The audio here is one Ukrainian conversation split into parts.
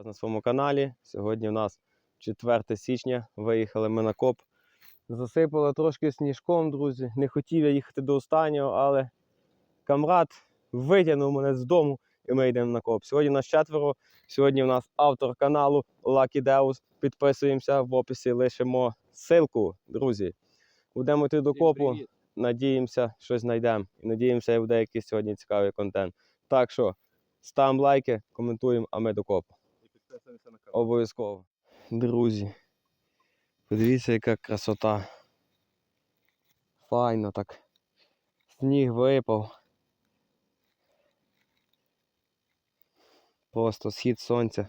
вас на своєму каналі. Сьогодні у нас 4 січня. Виїхали ми на коп. Засипало трошки сніжком, друзі. Не хотів я їхати до останнього, але камрад витягнув мене з дому і ми йдемо на коп. Сьогодні нас четверо. Сьогодні у нас автор каналу Lucky Deus. Підписуємося в описі, лишимо ссылку, друзі. Будемо йти до копу. Надіємося, щось знайдемо. І надіємося, буде якийсь сьогодні цікавий контент. Так що ставимо лайки, коментуємо, а ми до копу. Підписуємося на канал. Обов'язково. Друзі, подивіться, яка красота. Файно так. Сніг випав. Просто схід сонця.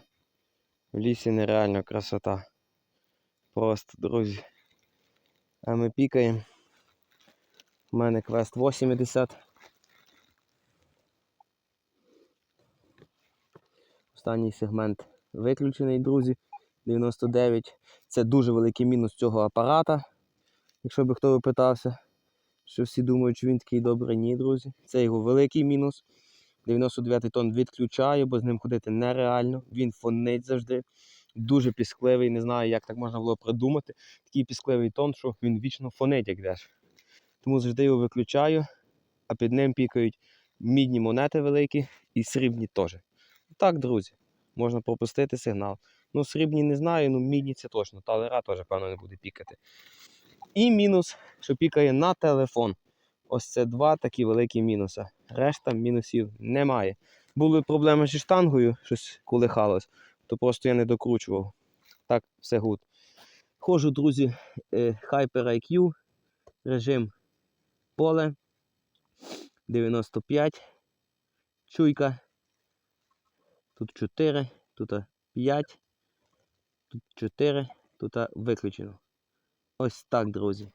В лісі нереальна красота. Просто, друзі. А ми пікаємо. У мене квест 80. Останній сегмент виключений, друзі. 99. Це дуже великий мінус цього апарата. Якщо би хто питався, що всі думають, що він такий добрий, ні, друзі. Це його великий мінус. 99 тонн відключаю, бо з ним ходити нереально. Він фонить завжди. Дуже піскливий, не знаю, як так можна було придумати. Такий піскливий тон, що він вічно фонить, як йдеш. Тому завжди його виключаю, а під ним пікають мідні монети великі і срібні теж. Так, друзі, можна пропустити сигнал. Ну, срібні не знаю, ну мідні це точно. Талера теж, певно, не буде пікати. І мінус, що пікає на телефон. Ось це два такі великі мінуси. Решта мінусів немає. Були проблеми зі штангою, щось колихалось, то просто я не докручував. Так, все гуд. Ходжу, друзі, е, HyperIQ, режим поле 95, чуйка. Тут 4, тут 5, тут 4, тут виключено. Ось так, друзі.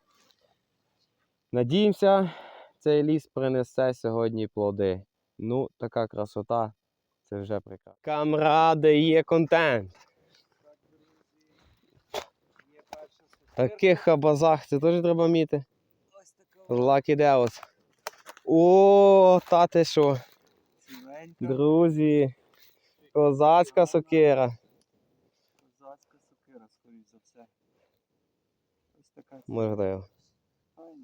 Надіємося, цей ліс принесе сьогодні плоди. Ну, така красота. Це вже прекрасно. Камради, є контент. Таких хабазах це теж треба вміти. Ось така от Lucky Deus. О, та ти що? Друзі, козацька сокира. козацька сокира, скоріш за все. Ось така Можливо.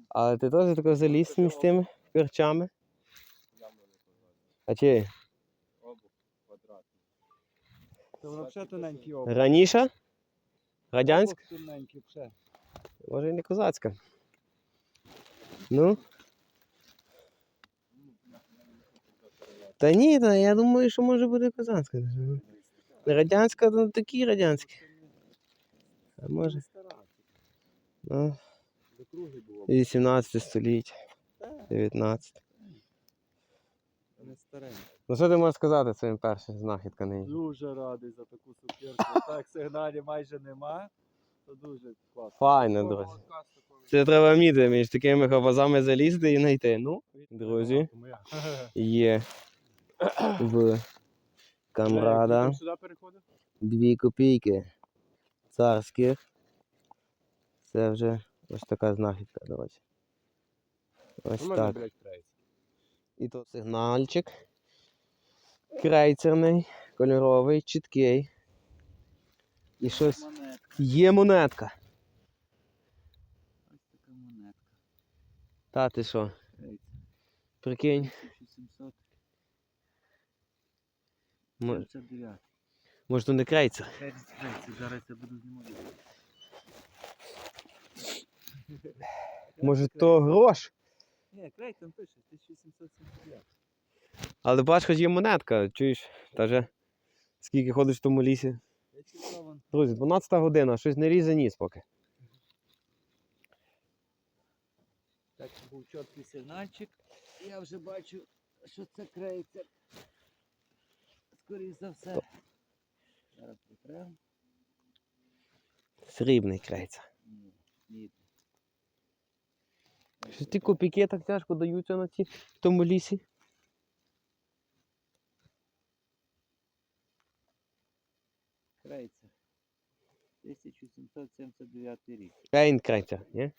Але ти теж тако заліз з тими перчами? А чи Обух квадратний. Це взагалі тоненький обух. раніше? Радянська? Обух тоненький вже. Може і не козацька. Ну? Та ні, та я думаю, що може буде козацька. Радянська, ну такі радянські. А може. Ну, було. 18 століття, 19. Ну що ти можеш сказати своїм першим знахідка нині? Дуже радий за таку сукірку. Так, сигналів майже нема. То дуже класно. Файно, друзі. Це треба вміти між такими хабазами залізти і знайти. Ну, друзі, є в камрада дві копійки царських. Це вже ось така знахідка, друзі. Ось так. І тут сигнальчик. Крейцерний, кольоровий, чіткий. І щось. Є монетка. Ось така монетка. Та ти що? Прикинь. 1779. Мо- Може, то не крейцер. Зараз я буду знімати. Може, то грош. Ні, крейцер пише 1779. Але бач, хоч є монетка, чуєш? Та же скільки ходиш в тому лісі. Друзі, 12 година, щось не різе ніс поки. Так був чіткий сигнальчик. Я вже бачу, що це крейцер. Скоріше за все. Зараз притрем. Срібний крейцер. Ні, ні. Що ті копійки так тяжко даються на ці в тому лісі? Крейцер. 1779 рік. Кейн крейцер, ні?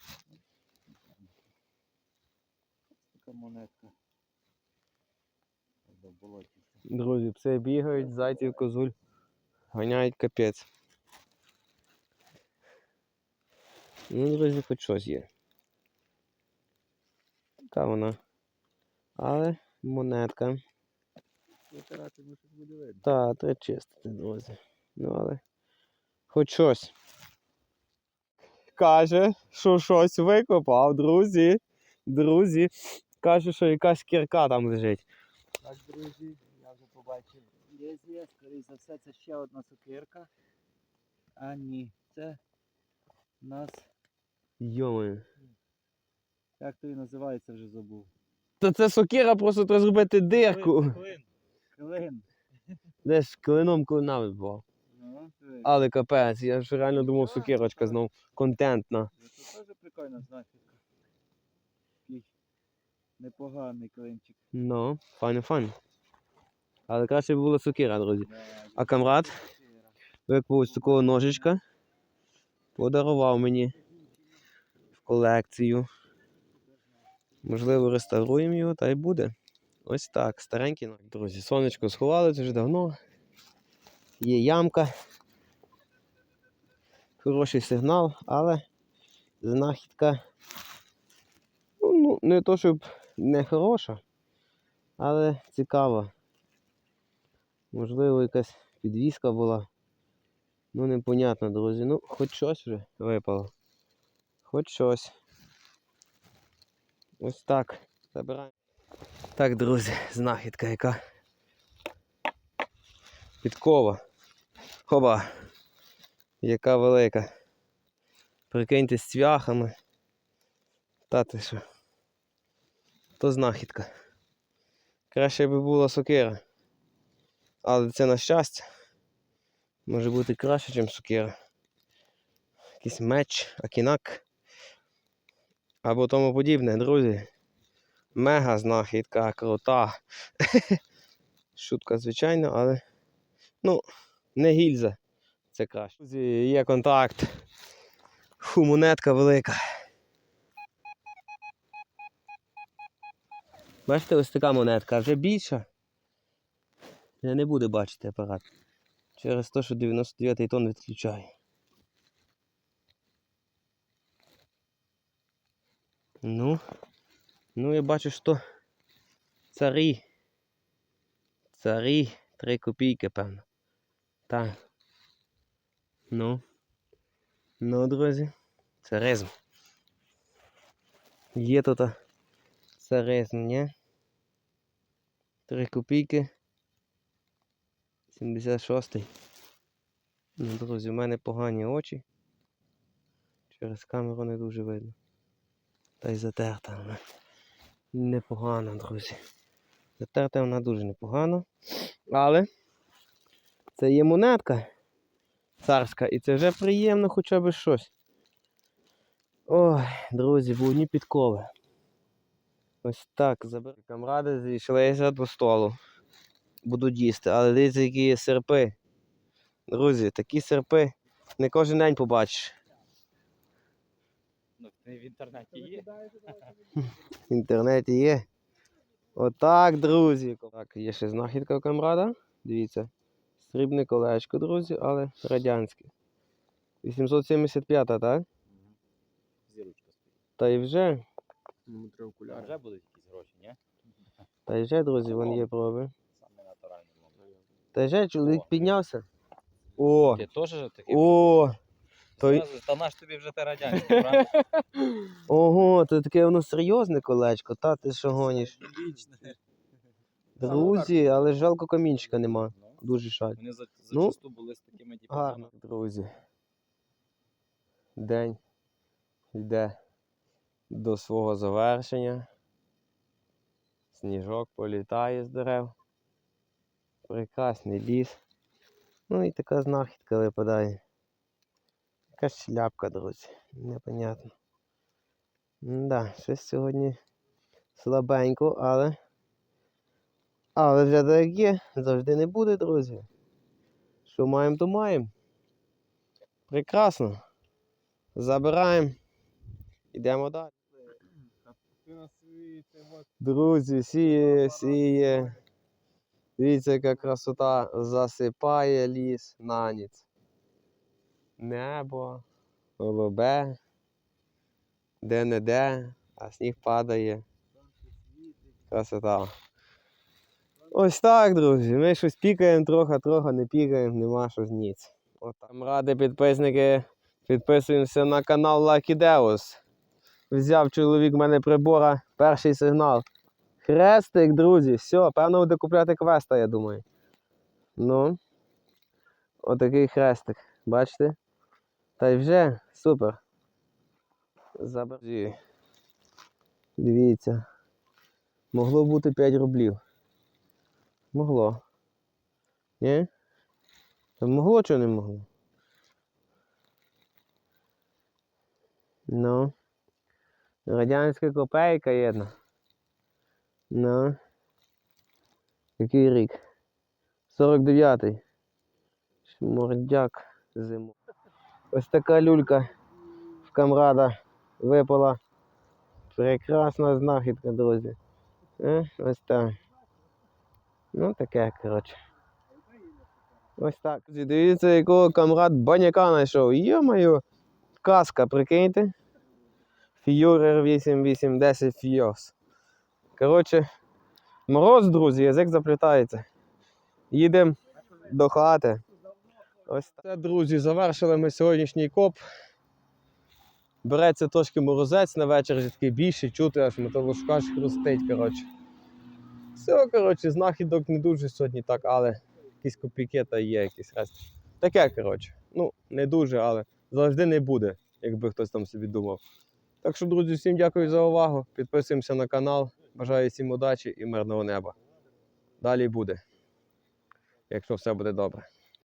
Така монетка. До. Друзі, пси бігають, зайців, козуль Ганяють капець. Ну, друзі, хоч щось є. Така вона. Але монетка. Витирати, буде видно. Та, треба чистити, друзі. Ну, але хоч щось. Каже, що щось викопав, друзі. Друзі. Каже, що якась кірка там лежить. Так, друзі, побачив лезвія. Скоріше за все, це ще одна сокирка. А ні, це у нас, Йомаю. як то і називається, вже забув. Та це сокира, просто треба зробити дирку. Клин. Клин. Десь клином клина вибивав. Ну. Але капець, я ж реально думав, сокирочка знов контентна. Це теж прикольна знахідка. Такий непоганий клинчик. Ну, файно, файно. Але краще б була сокира, друзі. А камрад викупив ось такого ножичка. Подарував мені в колекцію. Можливо, реставруємо його та й буде. Ось так, старенький. ножик. Друзі, сонечко сховали це вже давно. Є ямка. Хороший сигнал, але знахідка. Ну, ну, не то, щоб не хороша, але цікава. Можливо, якась підвіска була. Ну, непонятно, друзі. Ну, хоч щось вже випало. Хоч щось. Ось так. Забираємо. Так, друзі, знахідка яка. Підкова. Хоба. Яка велика. Прикиньте з цвяхами. Та ти що. То знахідка. Краще би була сокира. Але це на щастя. Може бути краще, ніж сокира. Якийсь меч, акінак. Або тому подібне, друзі. Мега знахідка, крута. Шутка, звичайно, але. Ну, не гільза. Це краще. Друзі, є контакт. Фу, монетка велика. Бачите, ось така монетка, вже більша. Я не буду бачити апарат. Через те, що 99 тонн відключає. Ну, ну я бачу, що царі. Царі 3 копійки, певно. Так. Ну. Ну, друзі. Царизм. Є тут царизм, ні? 3 копійки. 76-й. Ну, друзі, в мене погані очі. Через камеру не дуже видно. Та й затерта вона. Непогано, друзі. Затерта вона дуже непогано. Але це є монетка царська, і це вже приємно хоча б щось. Ой, друзі, будні підкови. Ось так, забер... Камради зійшлися до столу. Будуть їсти, але дивіться, які є серпи. Друзі, такі серпи не кожен день побачиш. Ну, в інтернеті є. В інтернеті є. Отак, друзі. Так, є ще знахідка в камрада. Дивіться. Срібне колечко, друзі, але радянське. 875, так? Зірочка стоїть. Та й вже. Треба окуляри. Вже будуть якісь гроші, ні? Та й вже, друзі, вон є проби. Та й вже чоловік О. піднявся. О! Ти теж такий? О! той- Та наш тобі вже те радянське, правда? Ого, то таке воно серйозне колечко, та ти що гониш? Друзі, але жалко камінчика нема. Ну, Дуже жаль. Вони за- Ну, зачасту були з такими типами. Гарно, друзі. День йде до свого завершення. Сніжок політає з дерев. Прекрасний ліс. Ну і така знахідка випадає. Якась шляпка, друзі. Непонятно. Да, щось сьогодні слабенько, але. Але вже так є, завжди не буде, друзі. Що маємо, то маємо. Прекрасно. Забираємо. Йдемо далі. Друзі, сіє, сіє. Дивіться, яка красота засипає ліс на ніч. Небо, голубе, де-не-де, а сніг падає. Красота. Ось так, друзі. Ми щось пікаємо трохи, трохи не пікаємо, нема що ніц. От там ради підписники. Підписуємося на канал Lucky Deus. Взяв чоловік в мене прибора, перший сигнал. Хрестик, друзі, все, певно буде купляти квеста, я думаю. Ну. Отакий хрестик. Бачите? Та й вже супер. Забер... Дивіться. Могло бути 5 рублів. Могло. Ні? Та могло чи не могло? Ну. Радянська копейка єдна. Ну. Який рік? 49-й. Шмордяк зиму. Ось така люлька в камрада випала. Прекрасна знахідка, друзі. Е, ось так. Ну таке, коротше. Ось так. Дивіться, якого камрад баняка знайшов. Йо-моє, каска, прикиньте. Фюрер 8810 Фіос. Коротше, мороз, друзі, язик заплітається. Їдемо до хати. Ось так. Друзі, завершили ми сьогоднішній коп. Береться трошки морозець на вечір, вже такий більший, чути, аж металошка хрустить, коротше. Все, коротше, знахідок не дуже сьогодні так, але якісь копійки та є якісь рести. Таке, коротше. Ну, не дуже, але завжди не буде, якби хтось там собі думав. Так що, друзі, всім дякую за увагу. Підписуємося на канал. Бажаю всім удачі і мирного неба. Далі буде, якщо все буде добре.